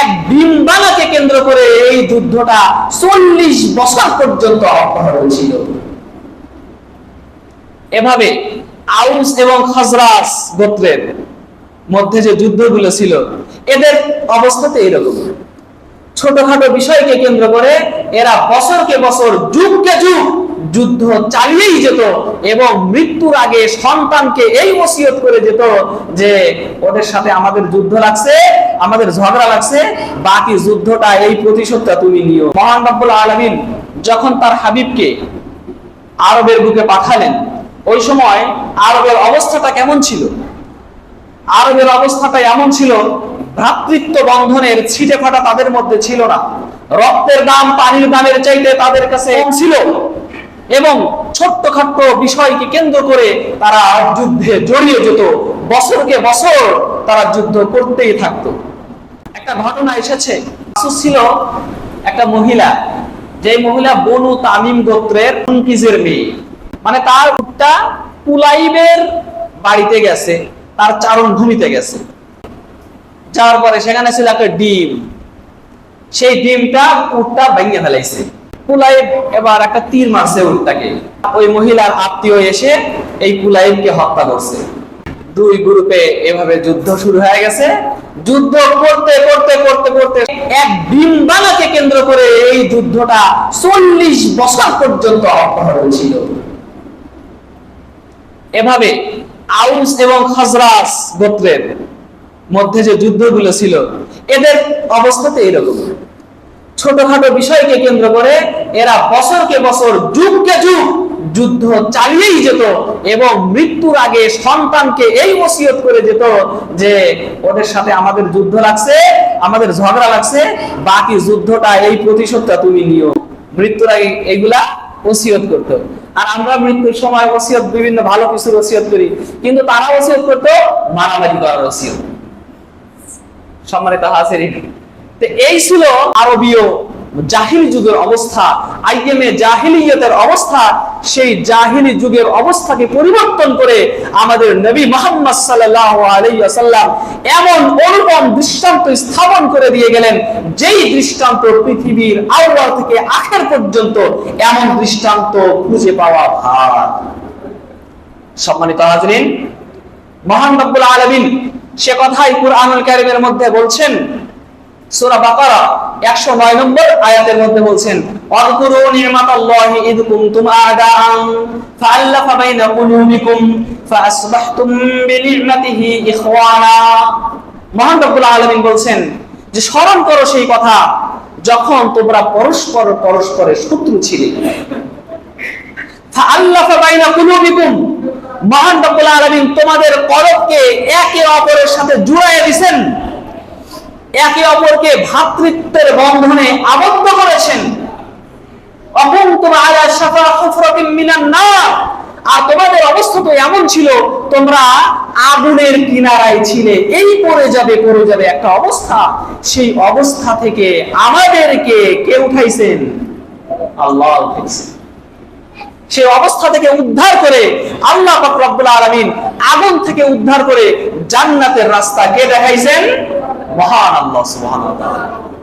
এক বিম্বানাকে কেন্দ্র করে এই যুদ্ধটা চল্লিশ বছর পর্যন্ত অব্যাহত ছিল। এভাবে আউস এবং খজরাস গোত্রের মধ্যে যে যুদ্ধগুলো ছিল, এদের অবস্থাতে এরকম ছোটখাটো বিষয়কে কেন্দ্র করে এরা বছরকে বছর, যুগকে যুগ যুদ্ধ চালিয়েই যেত এবং মৃত্যুর আগে সন্তানকে এই ওসিয়ত করে যেত যে, ওদের সাথে আমাদের যুদ্ধ লাগছে আমাদের ঝগড়া লাগছে, বাকি যুদ্ধটা এই প্রতিশোধটা তুমি নিও। মহান রব্বুল আলমিন যখন তার হাবিবকে আরবের বুকে পাঠালেন, ওই সময় আরবের অবস্থাটা কেমন ছিল? আরবের অবস্থাটা এমন ছিল, ভ্রাতৃত্ব বন্ধনের ছিটে ফাটা তাদের মধ্যে ছিল না। রক্তের দাম পানির দামের চাইতে তাদের কাছে ছিল। এবং ছোট্টখাট্ট বিষয়কে কেন্দ্র করে তারা যুদ্ধে জড়িয়ে যেত। বছরকে বছর তারা যুদ্ধ করতেই থাকতো। একটা ঘটনা এসেছে। ছিল একটা মহিলা যে মহিলা বনু তামিম গোত্রের মুনকিজের মেয়ে। মানে তার উটটা কুলাইবের বাড়িতে গেছে, তার চারণ ভূমিতে গেছে। যাওয়ার পরে সেখানে ছিল একটা ডিম। সেই ডিমটা উটটা ভেঙে ফেলাইছে। কুলাইব এবার একটা তীর মারছে উটটাকে। ওই মহিলার আত্মীয় এসে এই কুলাইবকে হত্যা করছে। দুই গ্রুপে এভাবে যুদ্ধ শুরু হয়ে গেছে। যুদ্ধ করতে করতে করতে করতে এক বিম্বানাকে কেন্দ্র করে এই যুদ্ধটা চল্লিশ বছর পর্যন্ত অব্যাহত ছিল। এভাবে আউস এবং খজরাস গোত্রের মধ্যে যে যুদ্ধগুলো ছিল, এদের অবস্থাতে এরকম ছোটখাটো বিষয়কে কেন্দ্র করে এরা বছরকে বছর যুগকে যুগ যুদ্ধ চালিয়েই যেত এবং মৃত্যুর আগে সন্তানকে এই ওসিয়ত করে যেত যে ওদের সাথে আমাদের যুদ্ধ লাগছে, আমাদের ঝগড়া লাগছে, বাকি যুদ্ধটা এই প্রতিশোধটা তুমি নিও। মৃত্যুর আগে এইগুলা ওসিয়ত করতো। আর আমরা মৃত্যুর সময় ওসিয়ত, বিভিন্ন ভালো কিছুর ওসিয়ত করি, কিন্তু তারা ওসিয়ত করতো, মারামারি করার ওসিয়ত। সম্মানিত হাসিরিন তো এই ছিল আরবীয় জাহিল যুগের অবস্থা, আইএমএ জাহিলিয়তের অবস্থা, সেই জাহিলি যুগের অবস্থাকে পরিবর্তন করে আমাদের নবী মোহাম্মদ আলাইহি এমন অনুপম দৃষ্টান্ত স্থাপন করে দিয়ে গেলেন, যেই দৃষ্টান্ত পৃথিবীর আওয়াল থেকে আখের পর্যন্ত এমন দৃষ্টান্ত খুঁজে পাওয়া ভার। সম্মানিত হাজরিন, মহান রব্বুল আলামিন সে কথাই কুরআনুল কারীমের মধ্যে বলছেন বাকারা 109 নম্বর আয়াতের মধ্যে বলছেন মহান রব্বুল বলছেন যে, স্মরণ করো সেই কথা যখন তোমরা পরস্পর পরস্পরের শত্রু ছিলে। ফাআল্লাফা বাইনা কুলুবিকুম। মহান রব্বুল আলামিন তোমাদের কলবকে একে অপরের সাথে দিবেন একে অপরকে ভ্রাতৃত্বের বন্ধনে আবদ্ধ করেছেন। আর তোমাদের অবস্থা তো এমন ছিল, তোমরা আগুনের কিনারায় ছিলে। এই পড়ে যাবে পড়ে যাবে একটা অবস্থা। সেই অবস্থা থেকে আমাদেরকে কে উঠাইছেন? আল্লাহ উঠাইছেন। সেই অবস্থা থেকে উদ্ধার করে আল্লাহ রব্বুল আলামিন আগুন থেকে উদ্ধার করে জান্নাতের রাস্তা কে দেখাইছেন? মহান আল্লাহ সুবহানাহু ওয়া তাআলা